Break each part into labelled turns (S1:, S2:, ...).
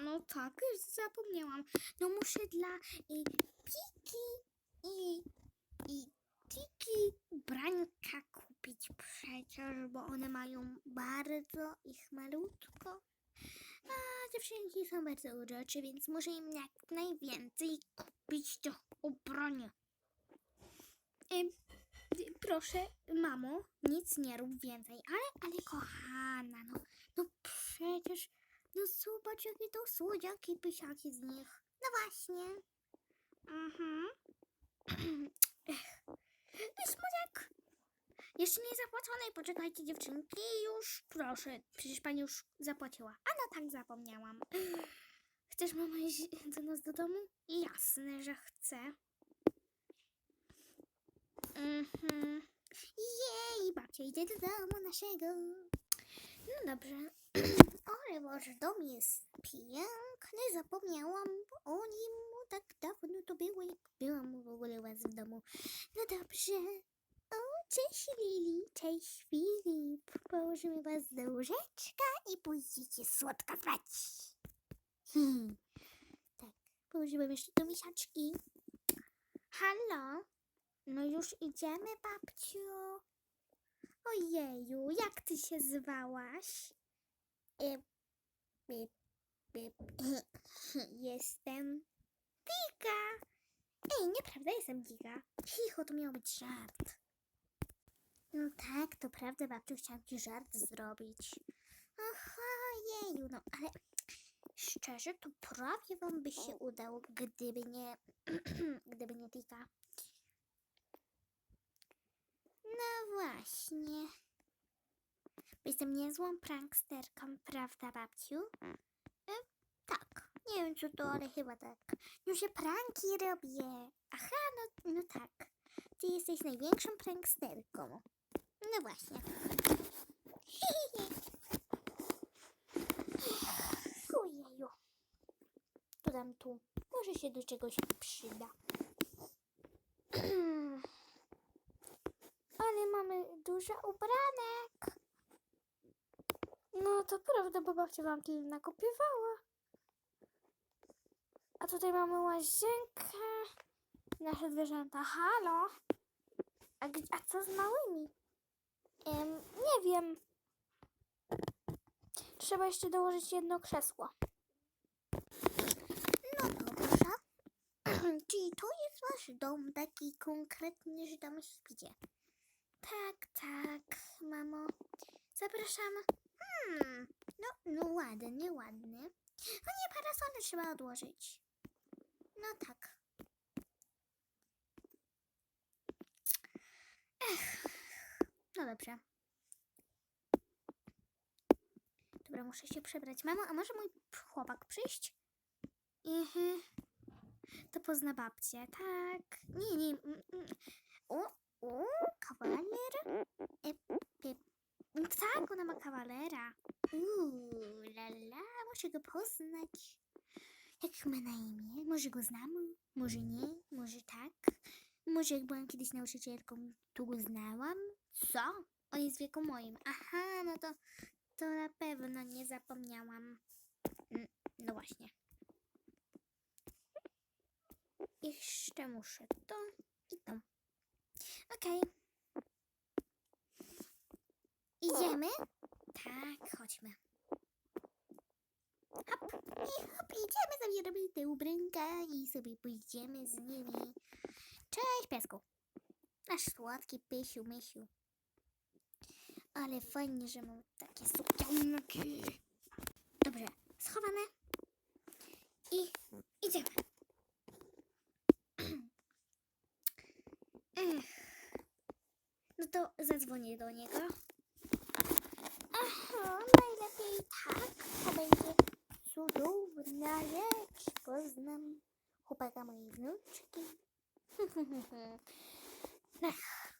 S1: No tak, już zapomniałam. No muszę dla y, Piki i, i Tiki brańka kupić przecież, bo one mają bardzo ich malutko. A dziewczynki są bardzo urocze, więc muszę im jak najwięcej kupić do ubrania. Ym, y, proszę, mamo, nic nie rób więcej. Ale, ale kochana, no, no przecież, no zobacz, jakie to słodziaki, pysiaki z nich. No właśnie. Mhm. Słodziak. Jeszcze nie zapłacone, poczekajcie dziewczynki, już proszę, przecież pani już zapłaciła. A no tak, zapomniałam. Chcesz mama iść do nas do domu? Jasne, że chcę. Mhm. Jej, babcia idzie do domu naszego. No dobrze. Ale wasz dom jest piękny, zapomniałam o nim tak dawno to było, jak byłam w ogóle u w domu. No dobrze. O, cześć Lili, cześć Filip. Położymy was do łóżeczka i pójdziecie słodko spać. Hmm. Tak, położyłam jeszcze do misiaczki. Halo? No już idziemy, babciu. Ojeju, jak ty się zwałaś? Jestem Giga. Ej, nieprawda, jestem Giga. Cicho, to miał być żart. No tak, to prawda, babciu, chciałam ci żart zrobić. Aha, jeju, no ale szczerze, to prawie wam by się udało, gdyby nie Tika. No właśnie. Bo Jestem niezłą pranksterką, prawda, babciu? E, tak. Nie wiem, co to, ale chyba tak. No, że pranki robię. Aha, no, no tak. Ty jesteś największą pranksterką. No właśnie. Ojeju. To dam tu. Może się do czegoś przyda. Ale mamy dużo ubranek. No to prawda, bo babcia wam tyle nakopiowała. A tutaj mamy łazienkę. Nasze zwierzęta. Halo? A, a co z małymi? Em, nie wiem. Trzeba jeszcze dołożyć jedno krzesło. No dobrze. Czyli to jest wasz dom taki konkretny, że tam śpicie? Tak, tak, mamo. Zapraszam. Hmm, no, no ładny, ładny. O nie, parasole trzeba odłożyć. No tak. Ech. No dobrze. Dobra, muszę się przebrać. Mamo, a może mój chłopak przyjść? Mhm. To pozna babcię, tak. Nie, nie. mm, mm. O, o, kawaler. Tak, ona ma kawalera. Uuu, la la, muszę go poznać. Jak ma na imię? Może go znam? Może nie? Może tak? Może jak byłam kiedyś nauczycielką, to go znałam? Co? On jest w wieku moim. Aha, no to, to na pewno nie zapomniałam. Mm, No właśnie. Jeszcze muszę to i to. Okej. Idziemy? Tak, chodźmy. Hop, i hop, idziemy sobie robić te ubranka i sobie pójdziemy z nimi. Cześć, piesku. Nasz słodki pysiu, mysiu. Ale fajnie, że mam takie sukienki. Dobrze, schowane. I idziemy. Ech. No to zadzwonię do niego. Aha, najlepiej tak. To będzie cudowna rzecz. Poznam chłopaka mojej wnuczki. Ech.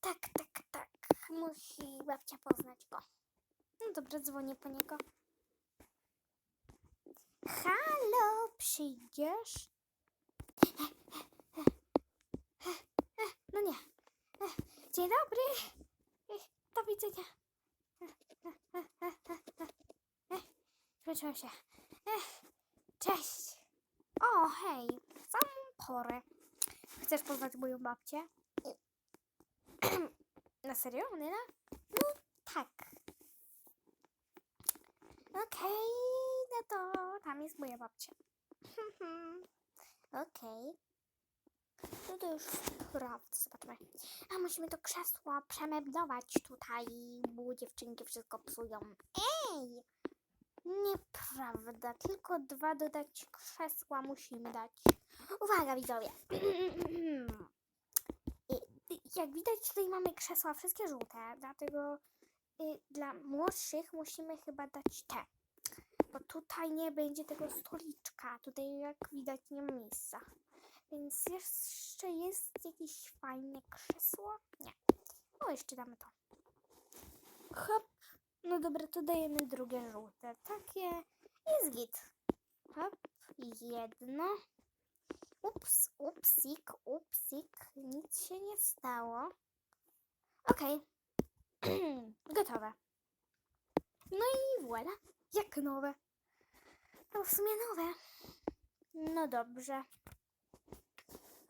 S1: Tak, tak, tak. Musi babcia poznać go. No dobra, dzwonię po niego. Halo, przyjdziesz? No nie. Dzień dobry. Do widzenia. Zmęczyłam się. Cześć. O, hej, w samą porę. Chcesz poznać moją babcię? Na serio, Nyla? No tak. Okej, no to tam jest moja babcia. Okej. To już sprawdzę, zobaczmy. A musimy to krzesło przemeblować tutaj, bo dziewczynki wszystko psują. Ej! Nieprawda, tylko dwa dodać krzesła musimy dać. Uwaga widzowie. Jak widać tutaj mamy krzesła wszystkie żółte, dlatego y, dla młodszych musimy chyba dać te. Bo tutaj nie będzie tego stoliczka. Tutaj jak widać nie ma miejsca. Więc jeszcze jest jakieś fajne krzesło? Nie. O, jeszcze damy to. Hop. No dobra, to dajemy drugie żółte. Takie jest git. Hop. Jedno. Ups, upsik, upsik. Nic się nie stało. Okej. Gotowe. No i voilà. Jak nowe. No w sumie nowe. No dobrze.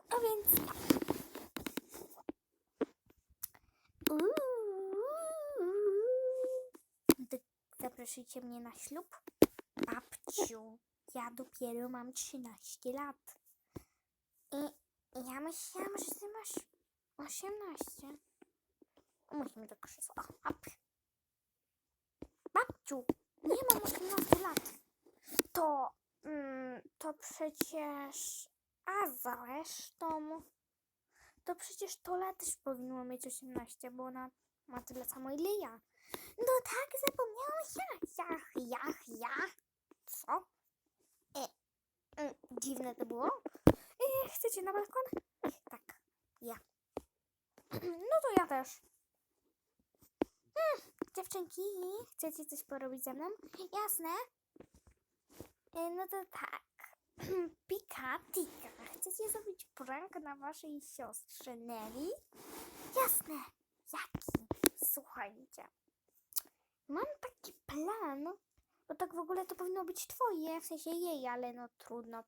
S1: A więc. Uuu. Mnie na ślub? Babciu, ja dopiero mam 13 lat. I ja myślałam, że ty masz 18. Musimy do krzesła. O, Hop. Babciu, nie mam 18 lat. To, mm, to przecież... A zresztą... To przecież Tola też powinno mieć 18, bo ona ma tyle samo ile ja. No tak, zapomniałam ja. Jach, jach, ja. Co? E, mm, dziwne to było. E, chcecie na balkon? E, tak, ja. No to ja też. Hmm, dziewczynki, chcecie coś porobić ze mną? Jasne. E, no to tak. Pika. Chcecie zrobić prank na waszej siostrze Nelly? Jasne. Jaki? Słuchajcie. Mam taki plan, bo tak w ogóle to powinno być twoje, w sensie jej, ale no trudno.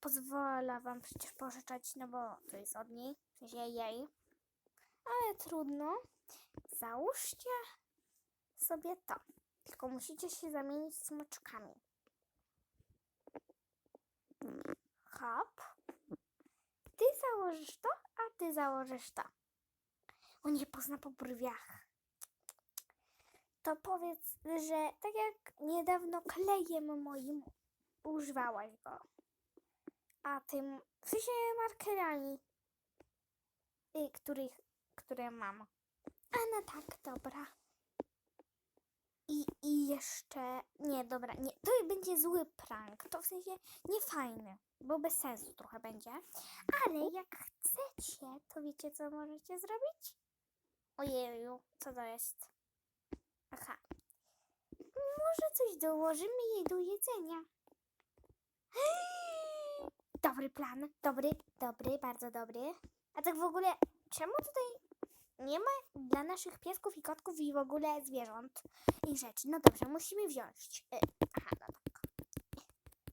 S1: Pozwala wam przecież pożyczać, no bo to jest od niej, w sensie jej. Ale trudno. Załóżcie sobie to. Tylko musicie się zamienić smoczkami. Hop. Ty założysz to, a ty założysz to. On je pozna po brwiach. To powiedz, że tak jak niedawno klejem moim używałaś go. A tym, w sensie markerami, y, których, które mam. A no tak, dobra. I, I jeszcze, nie, dobra, nie, to będzie zły prank, to w sensie niefajny, bo bez sensu trochę będzie. Ale jak chcecie, to wiecie co możecie zrobić? Ojeju, co to jest? Aha. Może coś dołożymy jej do jedzenia. Dobry plan, dobry, dobry, bardzo dobry. A tak w ogóle, czemu tutaj nie ma dla naszych piesków i kotków i w ogóle zwierząt i rzeczy? No dobrze, musimy wziąć. Y, aha, no tak.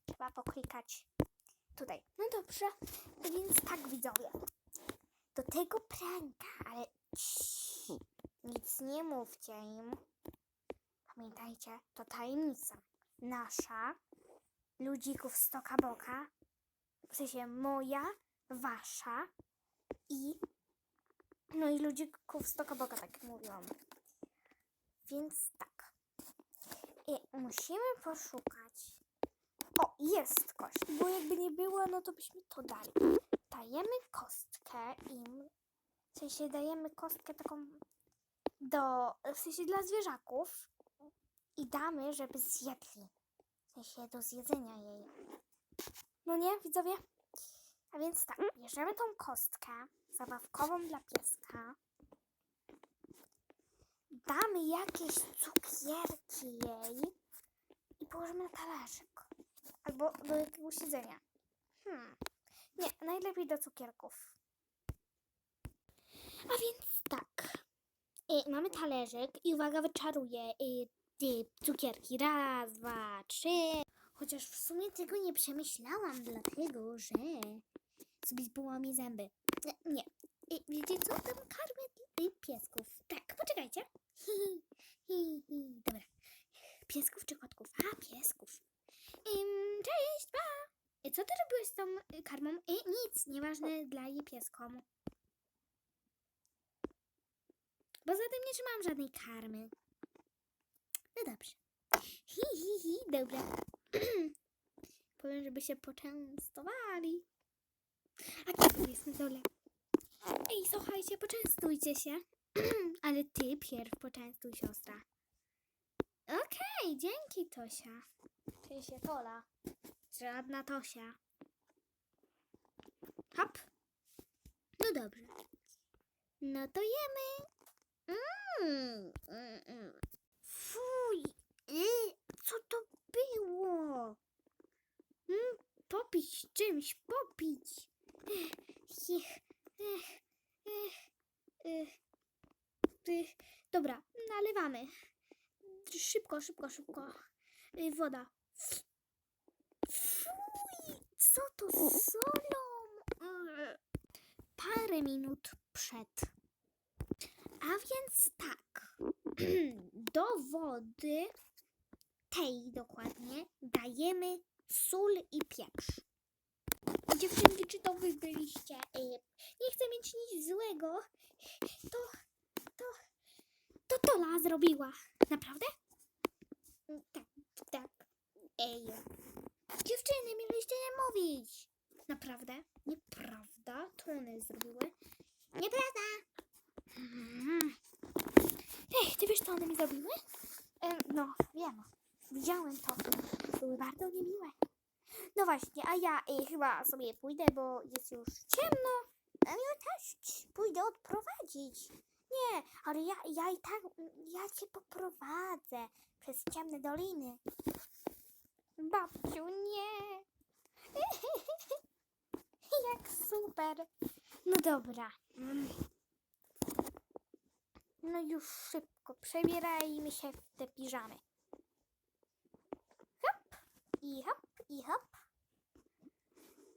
S1: Trzeba poklikać tutaj. No dobrze, więc tak widzowie. Do tego pranka, ale cii, nic nie mówcie im. Pamiętajcie, to tajemnica. Nasza, ludzików Stoka Boka, w sensie moja, wasza i no i ludzików Stoka Boka, tak jak mówiłam. Więc tak. I musimy poszukać. O, jest kość, bo jakby nie było, no to byśmy to dali. Dajemy kostkę im. W sensie dajemy kostkę taką do, w sensie dla zwierzaków i damy, żeby zjedli. W sensie do zjedzenia jej. No nie, widzowie? A więc tak, bierzemy tą kostkę zabawkową dla pieska. Damy jakieś cukierki jej i położymy na talerzyk. Albo do jakiegoś jedzenia. Hmm. Nie, najlepiej do cukierków. A więc tak. Y, mamy talerzyk i uwaga, wyczaruję y, y, cukierki. Raz, dwa, trzy. Chociaż w sumie tego nie przemyślałam, dlatego że sobie połamie zęby. Nie, Wiecie co? Tam karmię piesków. Tak, poczekajcie. Hi, hi, hi. Dobra. Piesków czy kotków? A, piesków. Ym, cześć, pa! I Co ty robiłeś z tą y, karmą? I nic, nieważne dla jej pieskom. Poza tym nie trzymałam żadnej karmy. No dobrze. Hi, hi, hi, dobra. Powiem, żeby się poczęstowali. A kiedy jest na dole? Ej, słuchajcie, poczęstujcie się. Ale ty pierw poczęstuj siostra. Okej, dzięki Tosia. Czyli się Tola. Żadna Tosia. Hop. No dobrze. No to jemy. Mm, mm, mm. Fuj. Y, co to było? Mm, popić czymś, popić. Dobra, nalewamy. Szybko, szybko, szybko. Y, Woda. Fuj, co to z solą? Ugh. Parę minut przed. A więc tak. Do wody, tej dokładnie, dajemy sól i pieprz. Dziewczynki, czy to wy byliście? Y, Nie chcę mieć nic złego. To, to, to Tola zrobiła. Naprawdę? Mm, Tak, tak. Ej. Dziewczyny, mieliście nie mówić. Naprawdę? Nieprawda? To one zrobiły. Nieprawda. Mm. Ej, ty wiesz, co one mi zrobiły? Em, no, wiem. Widziałem to. Były bardzo niemiłe. No właśnie, a ja y, chyba sobie pójdę, bo jest już ciemno. A ja też pójdę odprowadzić. Nie, ale ja, ja i tak, ja cię poprowadzę przez ciemne doliny. Babciu, nie. Jak super. No dobra. No już szybko. Przebierajmy się w te piżamy. Hop i hop i hop.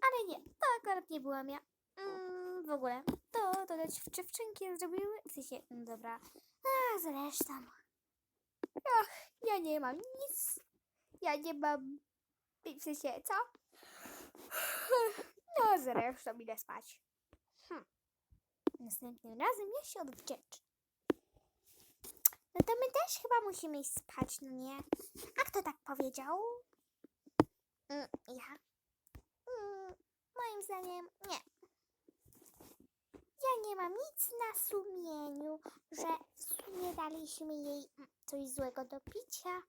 S1: Ale nie, to akurat nie byłam ja. Mm, w ogóle. To, to te dziew- dziewczynki zrobiły. W sensie, mm, dobra. A, zresztą. Ach, ja nie mam nic. Ja nie mam. W sensie, co? No, zresztą idę spać. Hm. Następnym razem ja się odwdzięczę. No to my też chyba musimy iść spać, no nie? A kto tak powiedział? Mm, ja. Mm, moim zdaniem nie. Ja nie mam nic na sumieniu, że sumie daliśmy jej mm, coś złego do picia.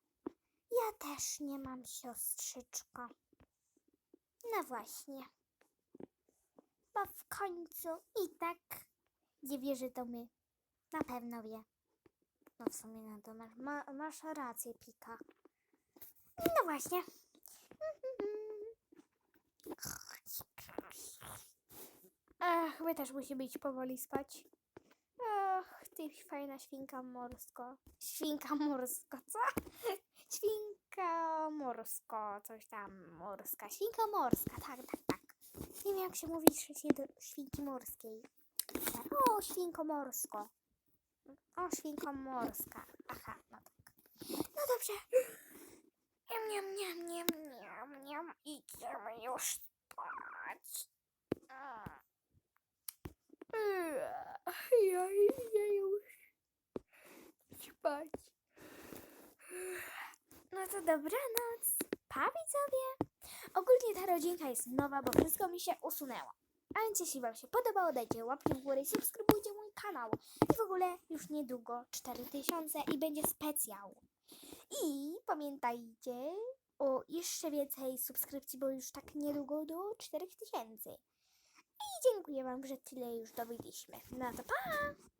S1: Ja też nie mam siostrzyczko. No właśnie. Bo w końcu i tak nie wierzy to my. Na pewno wie. No w sumie na to masz, ma, masz rację, Pika. No właśnie. Ach, my też musimy iść powoli spać. Ach, ty fajna świnka morsko. Świnka morsko, co? Świnka morsko, coś tam morska. Świnka morska, tak, tak, tak. Nie wiem jak się mówi się do świnki morskiej. O, świnko morsko. O, świnko morska. Aha, no tak. No dobrze. Niam, niam, niam, niam, niam, niam. Idziemy już spać. Ja idę już spać. No to dobranoc. Pa widzowie. Ogólnie ta rodzinka jest nowa, bo wszystko mi się usunęło. A więc jeśli Wam się podobało, dajcie łapki w górę i subskrybujcie mój kanał. I w ogóle już niedługo 4000 i będzie specjał. I pamiętajcie o jeszcze więcej subskrypcji, bo już tak niedługo do 4000. I dziękuję Wam, że tyle już dowiedzieliśmy. No to pa!